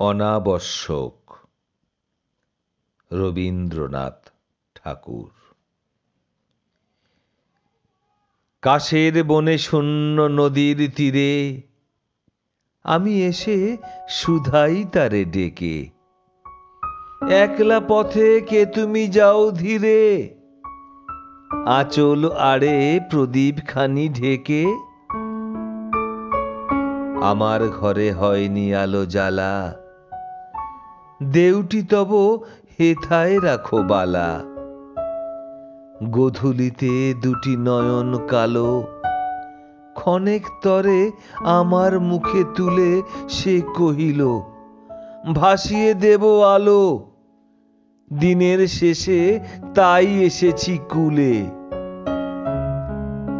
অনাবশ্যক। রবীন্দ্রনাথ ঠাকুর। কাশের বনে শূন্য নদীর তীরে আমি এসে সুধাই তারে ডেকে, একলা পথে কে তুমি যাও ধীরে, আঁচল আড়ে প্রদীপ খানি ঢেকে, আমার ঘরে হয়নি আলো জ্বালা দেউটি তব হেথায় রাখো বালা। গোধূলিতে দুটি নয়ন কালো, ক্ষণেক তরে আমার মুখে তুলে সে কহিল, ভাসিয়ে দেব আলো। দিনের শেষে তাই এসেছি কুলে।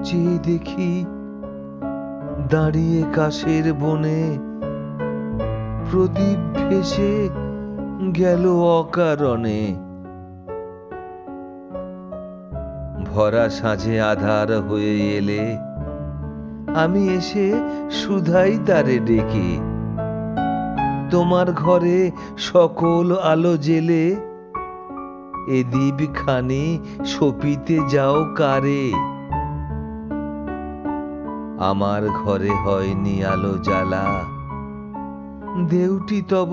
যে দেখি দাঁড়িয়ে কাশের বনে প্রদীপ ভেসে গেল অকারণে। ভরা সাঁঝে আধার হয়ে এলে, আমি এসে সুধাই তারে ডেকে। তোমার ঘরে সকল আলো জেলে, এ দ্বীপ খানি সপিতে যাও কারে। আমার ঘরে হয়নি আলো জ্বালা, দেউটি তব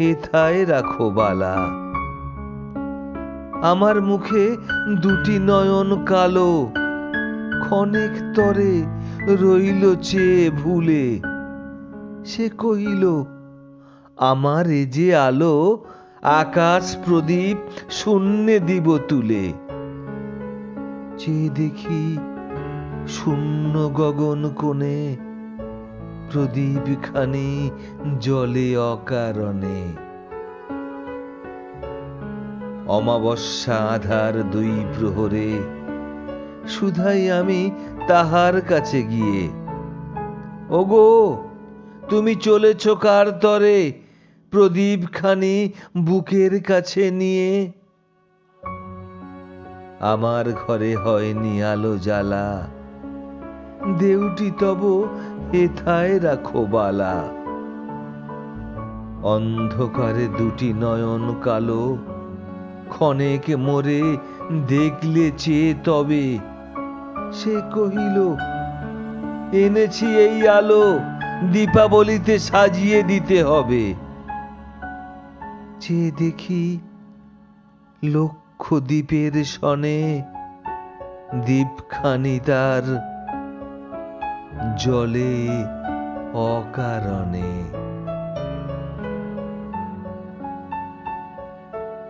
হেথায় রাখো বালা। আমার মুখে দুটি নয়ন কালো, ক্ষণেক তরে রইল চেয়ে ভুলে। সে কহিল, আমার এ যে আলো আকাশ প্রদীপ শূন্যে দিব তুলে চেয়ে দেখি শূন্য গগন কোণে প্রদীপ খানি জলে অকারণে। অমাবস্যা আধার দুই প্রহরে শুধাই আমি তাহার কাছে গিয়ে, ওগো, তুমি চলেছ কার তরে? প্রদীপ খানি বুকের কাছে নিয়ে। আমার ঘরে হয়নি আলো জ্বালা দেউটি তব হেথায় রাখো বালা। অন্ধকারে দুটি নয়ন কালো, ক্ষণেক মোরে দেখলে চেয়ে তবে সে কহিল, এনেছি এই আলো, দীপাবলিতে সাজিয়ে দিতে হবে। চেয়ে দেখি লক্ষ দ্বীপের সনে দ্বীপখানি তার জলে অকারণে